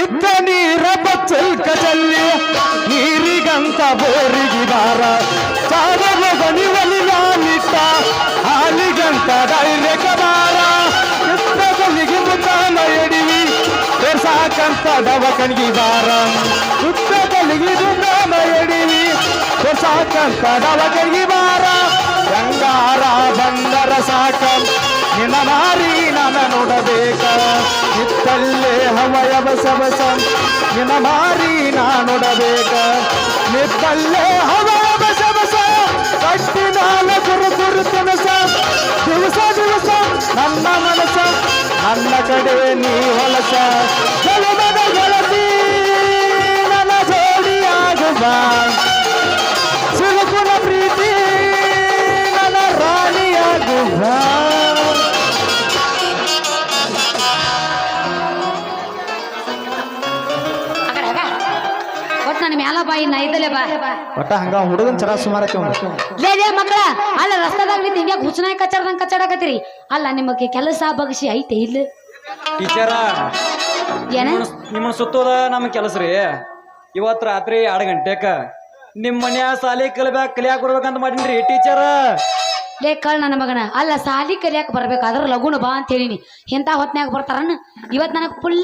ಇದ್ದ ನೀರ ಬಚ್ಚಲ್ಕದಲ್ಲಿ ನೀರಿಗಂತ ಬೋರಿಗಿದಾರ. ಚಾರದ ಗಣಿವಲಿ ನಾನಿಟ್ಟ, ಹಾಲಿಗಂತ ಡೈರೆಕ ಬಾರ ಇದ್ದಗಳಿಗೆ ಮುಖಾನ ಎಡಿವಿ ಸಾಕಂತ ದವಕಣಿಗಿದಾರ ಬಾರ ಮುಖಾನ ಎಡಿವಿ ಸಾಕಂತ ದವಕಣಿಗಿದಾರ ಬಾರ ಗಂಗಾರ ಬಂದರ ಸಾಕ, ನಿನ್ನ ಮಾರಿ ನನ್ನ ನೋಡಬೇಕ. ನಿತ್ತಲ್ಲೇ ಹವಯವ ಸಬಸ ನಿನ ಮಾರಿ ನಾ ನೋಡಬೇಕ ನಿತ್ತಲ್ಲೇ ಹವಯವ ಸಬಸ ಕಟ್ಟಿ ನಾನು ಗುರು ಗುರು ತಿನಸ ದಿವಸ ದಿವಸ ನನ್ನ ಮನಸ, ನನ್ನ ಕಡೆ ನೀ ಹೊಲಸ. ಜಲಮದ ಗೆಳತಿ ನನ್ನ ಜೋಡಿಯಾಗುವ ಒಟ್ ನನ್ನ ಮ್ಯಾಲ ಬಾಯಿ ನಾ ಇದ್ದಲೆ ಬಾ. ಒಟ್ಟ ಹಂಗ ಹುಡುಗನ್ ಚರ ಸುಮಾರ ಲೇ ಲೇ ಮಕ್ಕಳ ಅಲ್ಲ ರಸ್ತಾದಾಗ ನಿಂತ ಹಿಂಗ್ಯಾಕ ಹುಚ್ಚನಾಯಿ ಕಚ್ಚಾಡ್ದಂಗ್ ಕಚ್ಚಾಡಕತ್ತೀರಿ. ಅಲ್ಲ ನಿಮಗೆ ಕೆಲಸ ಬಗಸಿ ಐತೆ ಇಲ್ಲ? ಟೀಚರ ಏನ? ನಿಮ್ಮನ್ನ ಸುತ್ತೋದ ನಮ್ಮ ಕೆಲಸ ರೀ. ಇವತ್ತು ರಾತ್ರಿ ಎರಡು ಗಂಟೆಕ ನಿಮ್ಮ ಮನ್ಯಾಗ ಸಾಲಿ ಕಲಿಬ್ಯಾಕ ಕಲಿಯಾಕ ಬರ್ಬೇಕಂತ ಮಾಡಿನ್ರಿ ಟೀಚರ. ಲೇ ಕಳ್ ನನ್ನ ಮಗನ. ಅಲ್ಲ ಸಾಲಿ ಕಲಿಯಾಕ ಬರ್ಬೇಕಾದ್ರ ಲಗುಣ ಬಾ ಅಂತ ಹೇಳಿನಿ. ಎಂತ ಹೊತ್ನ್ಯಾಗ ಬರ್ತಾರನ್ನ ಇವತ್ ನನಗೆ ಫುಲ್